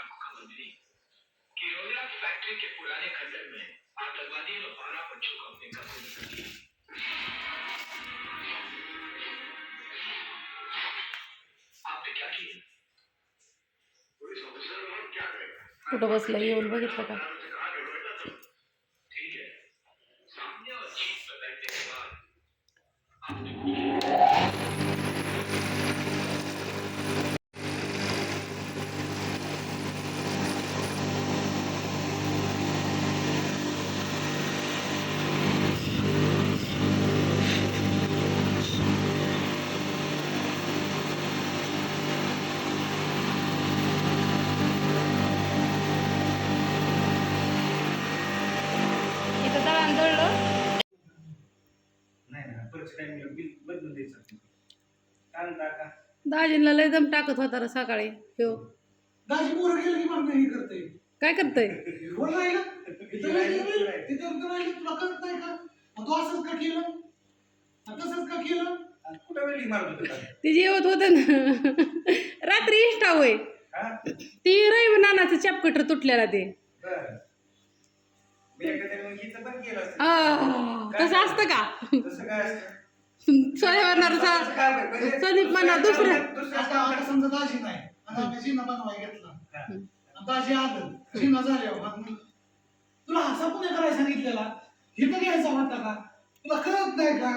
आपका मिली कि रोहिला फैक्ट्री के पुराने खंडर में आतंकवादियों ने बारह बच्चों को अपने कब्जे में कर लिया आपने क्या किया? पुलिस ऑफिसर और क्या करेगा? कुठं बसलं येऊन बघितलं का दाजींना लय दम टाकत होता रे सकाळी. हो दाजी पोरं गेलं की मग हे करते काय करतय? बोल नाही ना? इथं नाही गेलं, तिथं तर नाही तुला कळत नाही का? मग तू असंच का केलं? आणि तसंच का केलं? कुठं वेळी मारत होता ती जेवत होत ना. रात्री इष्टा होय. हा? ती रवी नानाचं चॅपकटर तुटलेला ते. बरं. मी एकदा तरी मग इथं पण केलं असतं. आ, तसं असतं का? तसं काय असतं? सोय म्हणणार म्हणजे संदीप म्हणणार दुसरं समजा दाजी नाही. आता आम्ही जिना बनवाय घेतला. हा. दाजी आलं. जिना झाल्यावर तुला असा पण करायला सांगितलेला? हे तर घ्यायचा होता का? तुला कळत नाही का.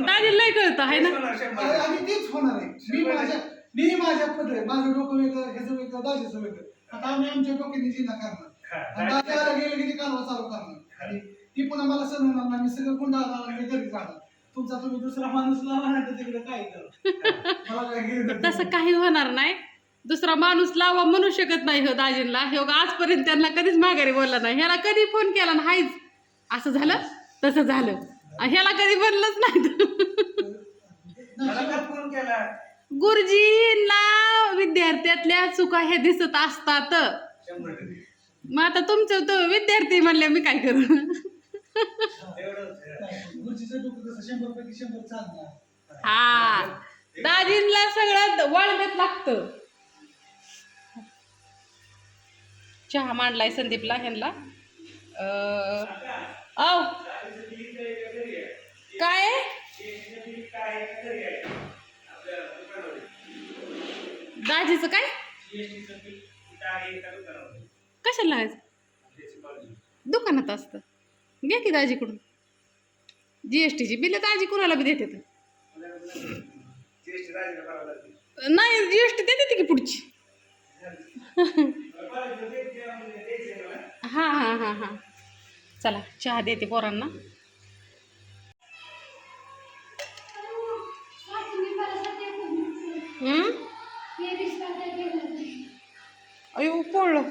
दाजी लय कळत आहे ना? आणि तेच होणार आहे. मी माझ्या मी माझ्या पद्धत माझं डोकं वेगळं ह्याचं वेगळं दाजीचं वेगळं. आता आम्ही आमच्या डोक्याने जिना करणार. हा, आणि दाजी आला गेलं की ती कालवा चालू पुन्हा मला सण होणार नाही मी सगळं मी घरी जाणार तुमचा तुम्ही दुसरा माणूस लावा तर तिकडे काय करा? मला काय घेणं देणं तसं काही होणार नाही. दुसरा माणूस लावा म्हणू शकत नाही हो दाजींना हे बघा आजपर्यंत त्यांना कधीच माघारी बोलला नाही. ह्याला कधी फोन केला ना हायच. असं झालं? तसं झालं. आणि ह्याला कधी बनलंच नाही. मला का फोन केला? गुरुजींना विद्यार्थ्यातल्या चुका हे दिसत असतात. शंभर टक्के. मग आता तुमचं तो विद्यार्थी म्हणले मी काय करू? हा. दाजींला सगळं वळमेत लागतं. चहा मांडलाय संदीपला ह्यांना. औ. काय? दाजीचं काय? कशाला लागायचं दुकानात असतं. घ्या की दाजीकडून. जी एस टीची बिलं दाजी कुणाला बी देते नाही जी एस टी देते की पुढची. हां हां हां हां. चला चहा देते पोरांना? अयो पडलं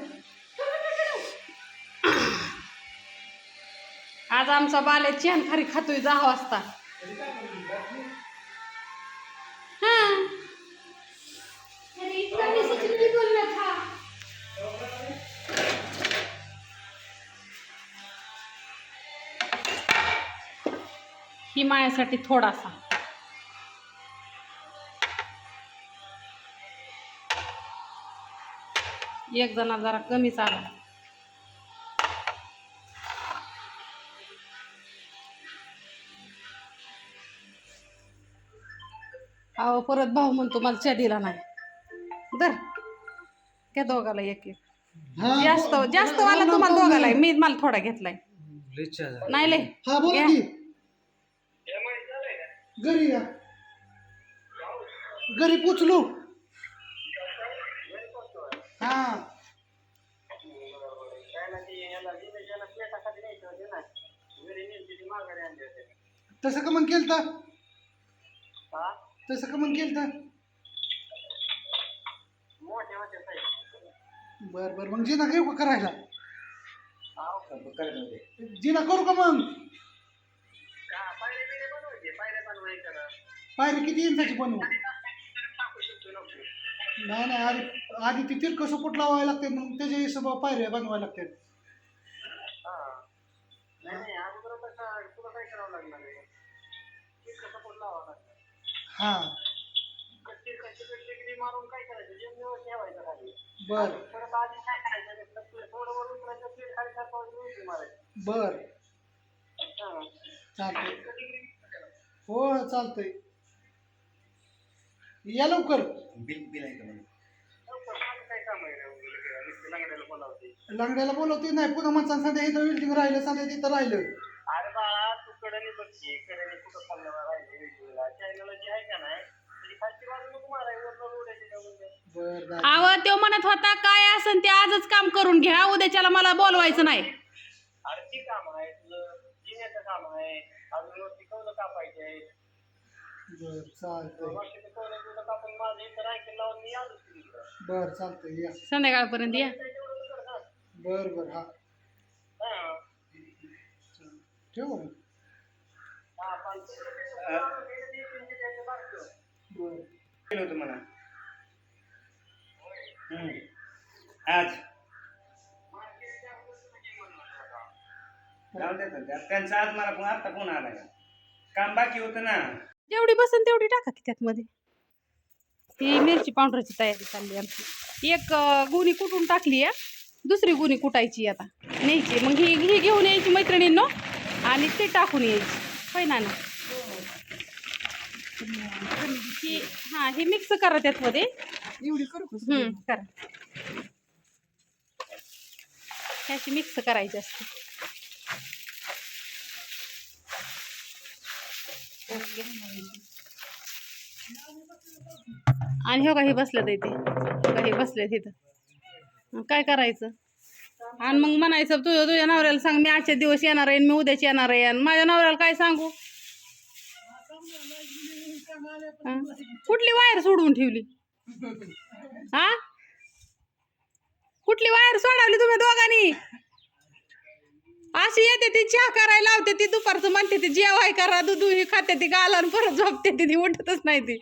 आज आमचा बाल्या चेन खारी खातोय दहा वाजता ही. माझ्यासाठी थोडासा. एक जणा जरा कमीच आला. अहो परत भाऊ म्हणतो मला दिला नाही. दर त्या दोघाला एक एक. जास्त जास्त वाला तुम्हाला दोघाला आहे. मी मला थोडा घेतलाय. नाही ले हा बोला या. की. घरी या. घरी पोचलो. हा. तसं का मग केलं तर तसं का मग केलं तर बर बर. मग जिना घेऊ का करायला? जिना करू का मग? पायरी किती इंचाची बनवू? नाही नाही. आधी आधी ती तिरकं सपोर्ट लावायला लागते मग त्याच्या हिशोबा पायऱ्या बनवायला लागतात. हा. मारून काय करायचं? ठेवायचं खाली. बर. परत आधी काय करायचं थोडं उतरायचं खाली मारायची. बर. हां. चालतंय. करायचं. हो चालतंय. या लवकर. बिल बिल आहे का म्हणून लंगड्याला बोलावते. लंगड्याला बोलवते? नाही पुन्हा माणसानं सध्या इथं बिल्डिंग राहिलं सध्या तिथं राहिलं. अरे बाळा तू कडनी बघची कडनी कुठं खाल्ल्यावर राहिले. आव तो म्हणत होता काय असन ते आजच काम करून घ्या उद्याच्याला मला बोलवायचं नाही. अरे ती काम आहे तुझं जिन्याचं काम आहे. अजून वरती कवलं कापायचे. आहे बर चालतंय या. संध्याकाळपर्यंत या. बर बर हा. हां. ठेवू मग. हा पण तिकडे ते आणून दे, ते तीनशे द्यायचं बारकं. बर केलं होतं. आज. जाऊ. आता त्यांचा आज मला फोन आता फोन आला का काम बाकी होतं ना. जेवढी बसन तेवढी टाका की त्यात मध्ये ही मिरची पावडरची तयारी चालली आमची. एक गुणी कुटून टाकली आहे. दुसरी गुणी कुटायची आता. न्यायची. मग ही ही घेऊन यायची मैत्रिणींनो. आणि ते टाकून यायची. होय ना ना? ही हां हे मिक्स करा त्यातमध्ये. एवढी करू करा. ह्याची मिक्स करायची असते. आणि हो का हे बसलं इथे. हो का हे बसले तिथं काय करायचं? आणि मग म्हणायचं तू तुझ्या नवऱ्याला सांग मी आजच्या दिवस येणार आहे मी उद्याच येणार आहे. आणि माझ्या नवऱ्याला काय सांगू? हा? कुठली वायर सोडवून ठेवली? हा? कुठली वायर सोडवली तुम्ही दोघांनी? अशी येते ती चहा करायला लावते ती दुपारचं म्हणते ती जेवाय करा दूध ही खाते ती गाला आणि परत झोपते ती ती उठतच नाही ती.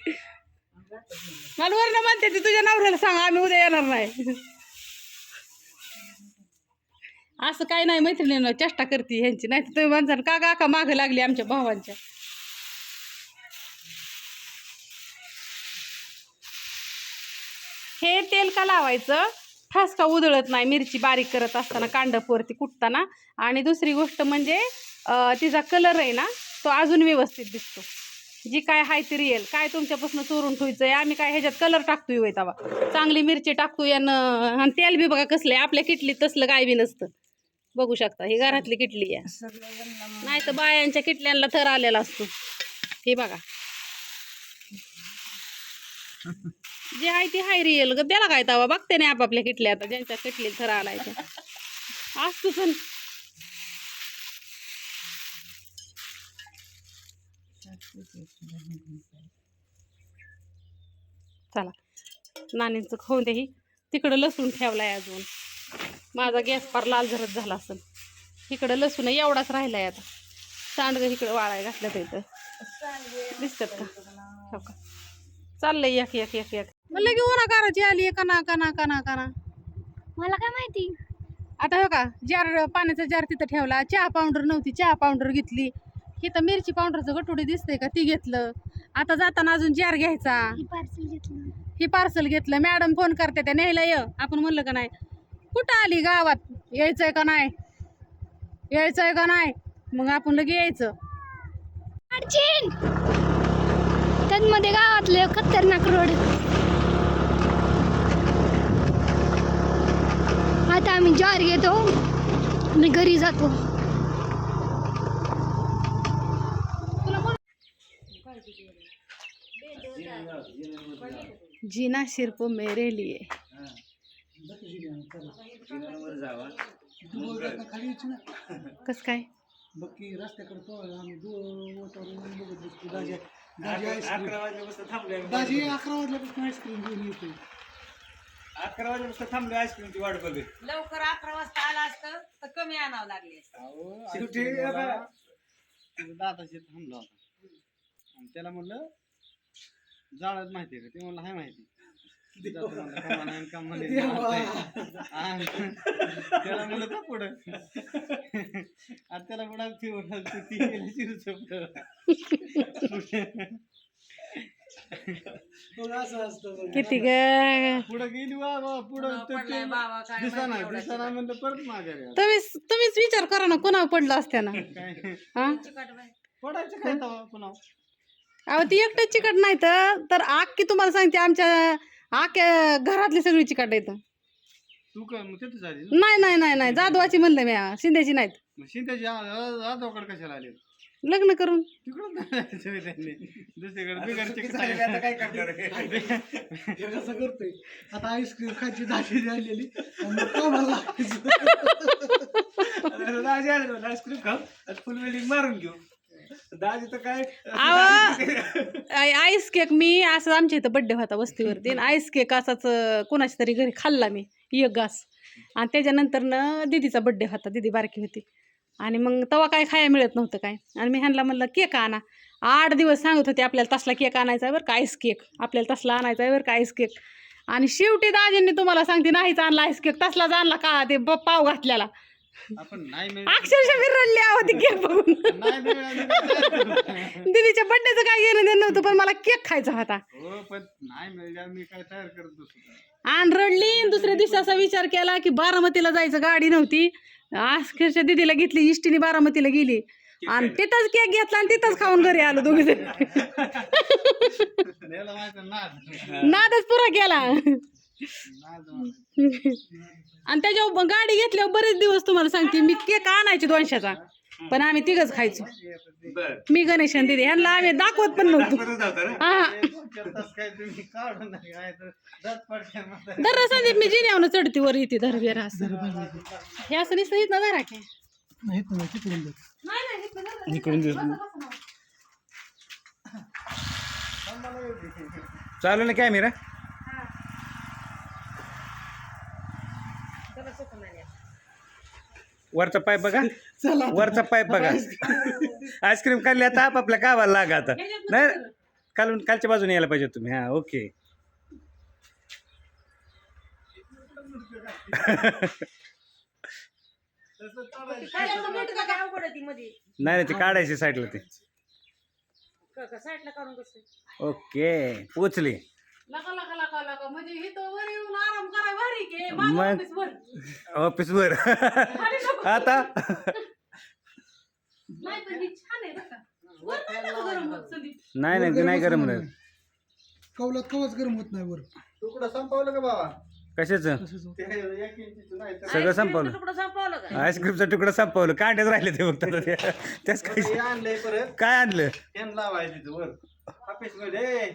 मला वरनं म्हणते ती तुझ्या नवऱ्याला सांग आम्ही उद्या येणार नाही. असं काही नाही मैत्रिणीनं चेष्टा करते ह्यांची नाही तर तुम्ही म्हणसान का काका मागं लागली आमच्या भावांच्या. हे तेल का लावायचं? ठसका उधळत नाही मिरची बारीक करत असताना कांडपवरती कुटताना. आणि दुसरी गोष्ट म्हणजे तिचा कलर आहे ना तो अजून व्यवस्थित दिसतो. जी काय आहे ती रिअल काय तुमच्यापासून चोरून ठेवायचं आहे आम्ही काय ह्याच्यात कलर टाकतोय होय तवा. चांगली मिरची टाकतोय आणि आणि तेल बी बघा कसलं. आहे आपल्या किटलीत तसलं काय बी नसतं. बघू शकता. ही घरातली किटली आहे. नाही तर बायांच्या किटल्यांना थर आलेला असतो. हे बघा. जे आहे ती हाय रियल ग. त्याला काय तवा? बघते नाही आपापल्या किटल्या आता. ज्यांच्या किटली थर आलायच्या असतो पण. चला. नानींचं खाऊन द्या तिकडं लसूण ठेवलाय अजून. माझा गॅस फार लाल झरत झाला असेल. इकडं लसूण एवढाच राहिलाय आता. सांडगं इकडं वाळाय घातलं तर दिसतात का? हो का? चाललंय एक एक एक एक. म्हणलं की उन्हा काराची आली आहे कना कना कना कना मला काय माहिती? आता हो का जार पाण्याचा जार तिथं ठेवला चहा पावडर नव्हती चहा पावडर घेतली. इथं मिरची पावडरचं गटुडी दिसतंय का ती घेतलं. आता जाताना अजून जार घ्यायचा. ही पार्सल घेतलं. ही पार्सल घेतलं. मॅडम फोन करते त्या न्यायला ये. आपण म्हणलं का नाही कुठं आली गावात? यायचंय का नाही? यायचंय का नाही? मग आपण लगे यायचं. अडचण! त्यामध्ये गावातले खतरनाक रोड आता आम्ही जार घेतो आणि घरी जातो जीना सिर्फ मेरे लिए वर जावा रस्ता खाली यायची ना कस काय बघ की रस्त्याकडे तो आम्ही दो वातावरण बघत बसतो दाजी दाजी आईस्क्रीम अकरा वाजल्यापासून थांबलोय आम्ही. दाजी अकरा वाजल्यापासून आईस्क्रीम घेऊन येतोय अकरा वाजल्यापासून थांबलोय आईस्क्रीमची वाट बघत. लवकर अकरा वाजता आला असतं तर कमी आणावं लागले असते. शेवटी आता दादाशी थांबला होता. आणि त्याला म्हणलं जाळच माहिती आहे का? ते म्हणलं हाय माहिती. जातो म्हणलं, कमान आहे आणि कमान आहे. आणि त्याला म्हणलं का पुढं. आणि त्याला पुढं ती म्हणलं, ती गेली शिरूचं पुढं. मग असं असतं बघ. किती ग पुढे गेली वा वा पुढं पुढं पडलाय बाबा, काय दिसाना माहिती एवढा दिसाना म्हणलं परत माघारी आला. तुम्हीच तुम्हीच विचार करा ना कोणावर पडलं असत्या ना काय हा चिकट बाई. पडायचं काय तवा पुन्हा अहो ती एकटं चिकट नाही तर तर आख्खी तुम्हाला सांगते आमच्या आख्या घरातली सगळी चिकट येतं तू काय मग तिथं झाली ना? नाही नाही नाही नाही जाधवाची म्हणलं मी शिंद्याची नाहीत मग शिंद्याची आजोकडे कशाला आले लग्न करून. तिकडून जायचं होय त्यांनी. दुसरीकडे बिगर चुकी झाली बी, आता काय करणार हे कसं करतोय? आता आईस्क्रीम खायची दाखी झालेली आणि मग कामाला लागायचं. दाजी आले म्हणून आईस्क्रीम खाऊ. आणि फुल वेलिंग मारून घेऊ. दाजी तर काय? अहो आय- आईस केक मी असं आमच्या इथं बड्डे होता वस्तीवरती. आणि आईस केक असाच अं, कोणाच्या तरी घरी खाल्ला मी एक घास. आणि त्याच्यानंतर न दिदीचा बड्डे होता. दिदी बारकी होती. आणि मग तेव्हा काय खायला मिळत नव्हतं काय. आणि मी ह्यांना म्हणलं केक आणा. आठ दिवस सांगत होते आपल्याला तसला केक आणायचा आहे बरं का आईस केक आपल्याला तसला आणायचा आहे बरं का आईस केक आणि शेवटी दाजींनी तुम्हाला सांगते नाहीच आणला आईस केक तसलाच आणला का ते ब- पाव घातलेला. आपण नाही अक्षरशः मी रडले आहो ती केक बघून. नाही मिळाली? दीदीच्या बड्डेचं काय घेणं देणं नव्हतं पण मला केक खायचा होता. हो पण नाही मिळाल्या मी काय तयार करत बसू आणि रडली आणि दुसऱ्या दिवशी असा विचार केला की बारामतीला जायचं गाडी नव्हती. अखेरच्या दिदीला घेतली इष्टीने बारामतीला गेली. आणि तिथंच केक घेतला आणि तिथंच खाऊन घरी आलो दोघी नादच पुरा केला. आणि त्याच्यावर गाडी घेतल्यावर बरेच दिवस तुम्हाला सांगते मी केक आणायचे दोनशेचा पण आम्ही तिघच खायचो. मी गणेश आणि दिदी ह्यांना आम्ही दाखवत पण नव्हतो. ना. दर संदीप मी जिन्यावनं चढती वर येते धरवेर असं. हे असं नुसतं इथं धरा की. नाही. तर नाही, तिकडून दे. नाही नाही इथं धरा. इकडून दे. बसा, बसा ना. चालू ना कॅमेरा वरचा पाईप बघा. चला वरचा पाईप बघा. आईस्क्रीम खाल्ली आता आपापल्या गावाला लागा आता. नाही कालून कालच्या बाजूने यायला पाहिजे तुम्ही. हा ओके. नाही नाही ते काढायचे साईडला ते. ओके पोचली. लका लका लका लका म्हणजे इथं वर येऊन आराम करा भारी मग- ऑफिस वर. ऑफिसवर खाली नको. आता? नाही पण ही छान आहे बरं का. वर नाही नको गरम होत, संदीप. नाही नाही ते नाही गरम राहील कवलात कवच गरम होत नाही वर. तुकडं संपवलं का बाबा? कशाचं? ते एक इंचीचं नाही तर सगळं संपवलं. तुकडं संपवलं काय आईस्क्रीमचा तुकडा संपवलं. कांडेच राहिले ते फक्त आता ते. त्याच हे काय आणलंय परत. काय आणलं? फॅन लावायचं वर. ऑफिसमध्ये.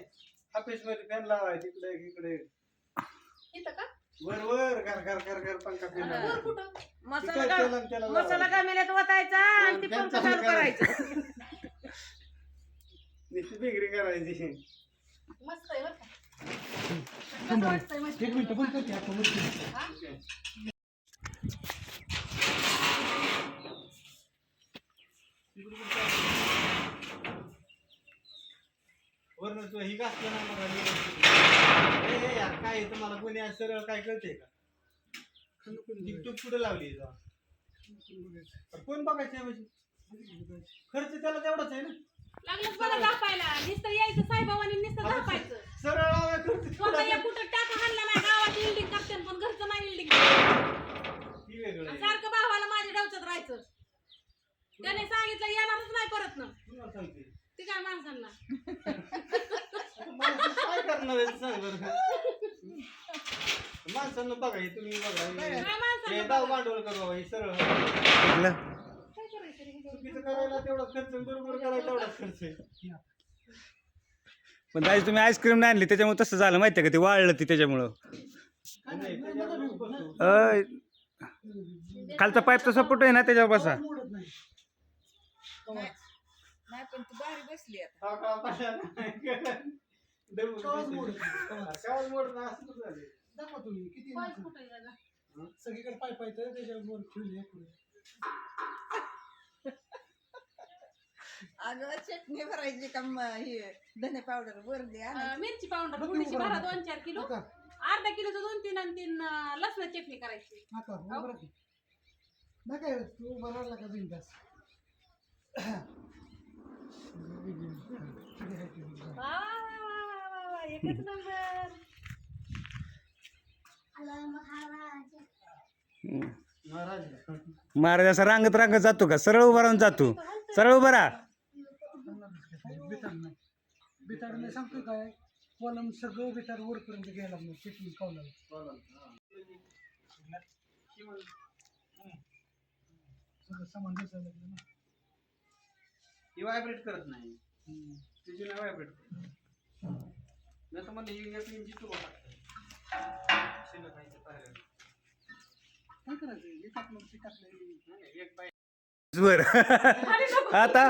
ऑफिसमध्ये फॅन लावायचं इकडे. इकडे इथं का? वर वर घर घर घर घर पंखा. वर कुठं? मसाला. गामेल्यात वतायचा आणि ती चालू करायचं. नुसती बिगरी करायची. मस्त आहे बरं का? कसं. वाटतंय मस्त? वरनं तू ही घातलं ना मला यार, काय आहे तुम्हाला कोणी आज सरळ काय कळते का? टिकटूक कुठे लावली आहे तेव्हा? कोण बघायचं आहे म्हणजे? खर्च त्याला तेवढाच आहे ना? लागलंच मला दापायला नुसतं यायचं साईबाबांनी नुसतं दापायचं सरळ खर्च स्वतः कुठं टाका हाणला नाही गावात बिल्डिंग करते पण घरचं नाही बिल्डिंग ही वेगळं आहे. सारखं भावाला माझ्या डवच्यात राहायचं. त्याने सांगितलं येणारच नाही परत ना. तुम्हाला सांगते. ते काय माणसांना? माणसं काय करणार आहे सांग बरं. माणसांना बघा हे तुम्ही बघा. हे- काय हे माणसांना दाव भांडवल कर बाबा हे सरळ. कुठलं? काय करायचं रे? चुकीचं करायला तेवढाच खर्च आणि बरोबर करायला तेवढाच खर्च आहे. पण दाजी तुम्ही आईस्क्रीम नाही आणली त्याच्यामुळे तसं झालं माहिती आहे का? ते वाळलं ती त्याच्यामुळं. नाही, त्याच्यावर बसू. अय, खालचा पाईपचा सपोर्ट आहे ना त्याच्यावर बसा. मोडत नाही. नाही पण तू बाहेर बसली आता हा असं? दाखवा तुम्ही किती पाय? कुठं? सगळीकडे पाय पाय तर त्याच्यावर खुले पुढे अगं चटणी भरायची का म- हे धने पावडर वर द्या अं, मिरची पावडर बघ थोडीशी बरं. भरा दोन चार किलो नका अर्धा किलोचं दोन तीन आणि तीन अं, लसण चटणी करायची नका उभं राहा. नका तू उभा राहिला का बिनधास्त. वा, एकच नंबर महाराज असा रांगत रांगत जातो का? सरळ उभा राहून जातो. सरळ उभा राहा. बिटार सांगतो काय कॉलम सगळं बिटार वरपर्यंत घ्यायला लागलं चिटणी कॉलम सगळं सामान दिसायला लागलं ना व्हायब्रेट करत नाही. तिची नाही व्हायब्रेट करत. नाही तर म्हणलं ही एक इंची तुला शिल्लक आहे ते पाहिलं. काय करायचं टाकलं ते टाकलं नाही, एक बर. आता?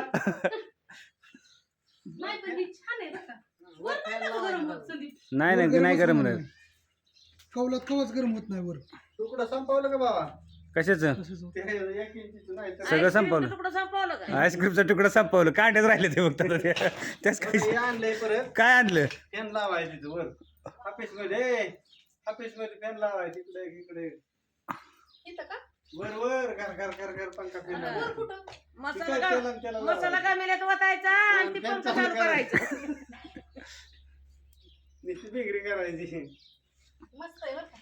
नाही पण ही छान आहे बरं का. वर वर fan नाही गरम बघ. होत, संदीप. नाही नाही नाही गरम होणार कवलात कवच गरम होत नाही वर. तुकडं संपवलं का बाबा? कशाचं? सगळं संपवलं. आईस्क्रीमचा तुकडा संपवलं. कांडेच राहिले ते फक्त आता ते. त्याच काय आणलंय परत. काय आणलं? फॅन लावायचं तिथं वर. ऑफिसमध्ये ऑफिसमध्ये फॅन लावायचं इकडे इकडे. इथं का? वर वर घर घर घर घर पंखा फिरणार वर कुठं? मसाला त्याला- गा- त्याला मसाला लावायचं. गमेल्यात वतायचा आणि ती फॅन पंखा चालू चालू करायचं. नुसती बिगरी करायची. मस्त आहे बरं का?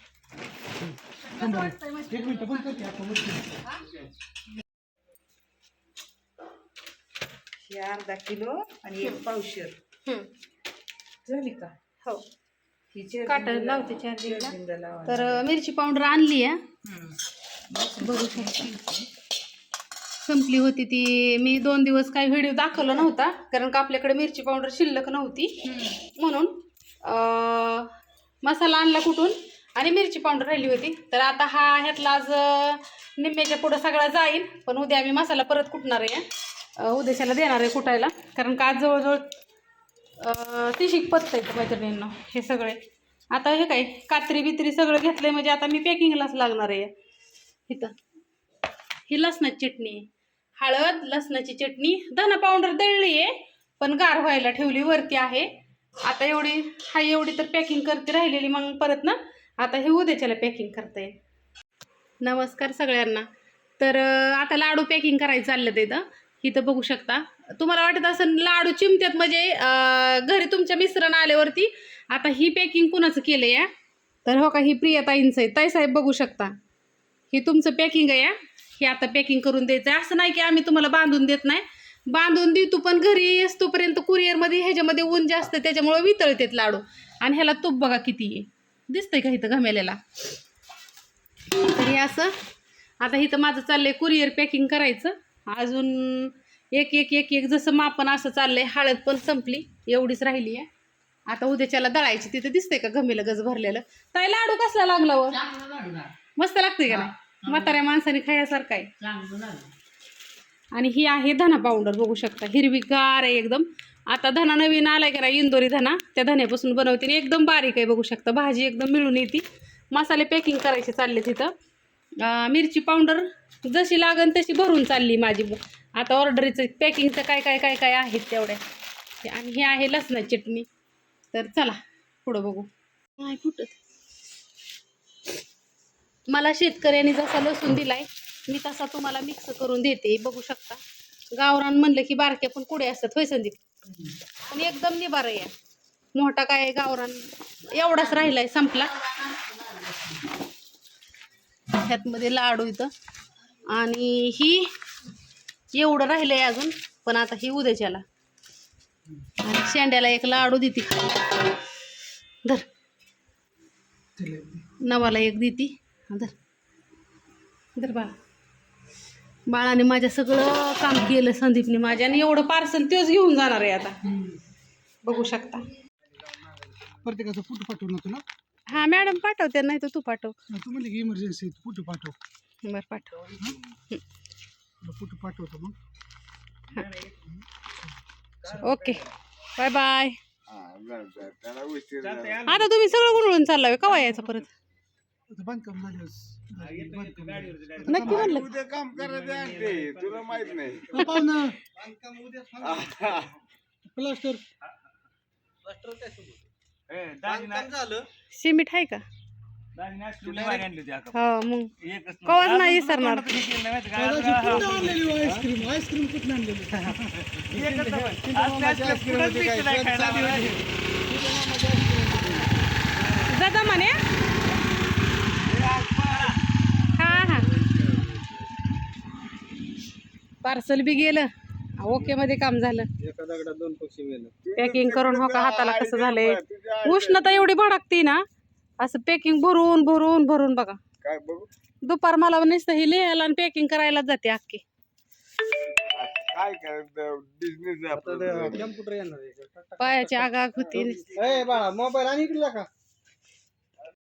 एक मिनिट बंद करते अर्धा किलो आणि एक पावशेर. झाली का? हो. काटा लावते. तर मिरची पावडर आणली आहे. हम्म. बघू शकता संपली होती ती. मी दोन दिवस काही व्हिडिओ दाखवला नव्हता कारण का आपल्याकडे मिरची पावडर शिल्लक नव्हती. म्हणून अं, मसाला आणला कुठून? आणि मिरची पावडर राहिली होती. तर आता हा ह्यातला आज निम्म्याच्या पुढं सगळा जाईल पण उद्या आम्ही मसाला परत कुटणार आहे. उद्याच्याला देणार आहे कुटायला. कारण का आज जवळजवळ तिशीक पत्त आहेत मैत्रिणींना? हे सगळे. आता हे काय कात्री बित्री सगळं घेतलंय. म्हणजे आता मी पॅकिंगलाच लागणार आहे. इथं. ही लसणाची चटणी. आहे. हळद लसणाची चटणी धना पावडर दळली आहे. पण गार व्हायला ठेवली वरती आहे. आता एवढी हा एवढी तर पॅकिंग करते राहिलेली. मग परत ना आता हे उद्याच्याला पॅकिंग करता येईल. नमस्कार सगळ्यांना. तर आता लाडू पॅकिंग करायचं चाललं इथं. इथं बघू शकता. तुम्हाला वाटत असं लाडू चिमत्यात म्हणजे घरी तुमच्या मिश्रण आल्यावरती आता ही पॅकिंग कुणाचं केलं या? तर हो का ही प्रियताईंचं आहे. ताईसाहेब बघू शकता. हे तुमचं पॅकिंग आहे या? हे आता पॅकिंग करून द्यायचं. आहे असं नाही की आम्ही तुम्हाला बांधून देत नाही. बांधून देतो पण घरी येतोपर्यंत कुरिअरमध्ये ह्याच्यामध्ये ऊन जास्त त्याच्यामुळे वितळतात लाडू. आणि ह्याला तूप बघा किती आहे. दिसतंय का इथं घमेल्याला? तर हे असं आता इथं माझं चाललंय कुरिअर पॅकिंग करायचं. अजून एक एक एक एक जसं मापन असं चाललंय हळद पण संपली एवढीच राहिली आहे. आता उद्याच्याला दळायची तिथं दिसतंय का घमेलं गज भरलेलं? ताई लाडू कसला लागला व मस्त लागते का नाही? म्हाताऱ्या माणसाने खायासारखं आहे. आणि ही आहे धना पावडर बघू शकता. हिरवीगार आहे एकदम. आता धना नवीन आलाय की नाही इंदोरी धना त्या धन्यापासून बनवते. आणि एकदम बारीक आहे बघू शकता. भाजी एकदम मिळून येते. मसाले पॅकिंग करायचे चालले तिथं. मिरची पावडर जशी लागन तशी भरून चालली माझी. आता ऑर्डरीचं पॅकिंगचं काय काय काय काय आहेत तेवढ्या. ते आणि हे आहे लसणा चटणी. तर चला पुढं बघू. नाही कुठं? मला शेतकऱ्यांनी जसा लसूण दिलाय मी तसा तुम्हाला मिक्स करून देते. बघू शकता. गावरान म्हणलं की बारक्या पण कुडे असतात होय संदीप? आणि एकदम निबार आहे. मोठा काय गावरान एवढाच राहिलाय संपला. ह्यातमध्ये लाडू इथं. आणि ही एवढं राहिलंय अजून पण आता ही उद्याच्याला. आणि शेंड्याला एक लाडू देते. धर. नवाला एक देती. धर. धर बाळा. बाळाने माझ्या सगळं काम केलं संदीपने माझ्या आणि एवढं पार्सल तोच घेऊन जाणार आहे आता. बघू शकता. प्रत्येकाचा फोटो पाठवू ना तुला. हा मॅडम पाठवते नाही तर तू पाठव. तू म्हणले की इमर्जन्सी फोटो पाठव. बरं पाठव. फोटो पाठवतो मग. ओके. Bye bye. आता तुम्ही सगळं गुंडळून चाललाय कवा यायचं परत? आता बांधकाम. नक्की म्हणलं उद्या काम करायचं तुला माहीत नाही पाहुणं. प्लास्टर बांधकाम झालं सिमेंट आहे का. हो मग. कवाच नाही विसरणार. कोणाचं हे केलं नाही माहिती का? कुठं आणलेली आईस्क्रीम आईस्क्रीम कुठं आणलेली एकच नंबर. आज आईस्क्रीम कुठंच भेटत नाही खायला. जरा दमाने हा हा पार्सल बी गेलं. ओके मध्ये काम झालं. एका दगडात दोन पक्षी मेलं पॅकिंग करून हो का हाताला कसं झालंय? उष्णता एवढी भडकती ना असं पॅकिंग भरून भरून भरून बघा. काय बघू? दुपार मला नुसतं ही लिहायला आणि पॅकिंग करायला जाते अख्खी. काय करायचं बिझनेस आता कॅम्प्युटर येणार आहे. पायाची आगाग होती. नुसती. ए बाळा मोबाईल आणि का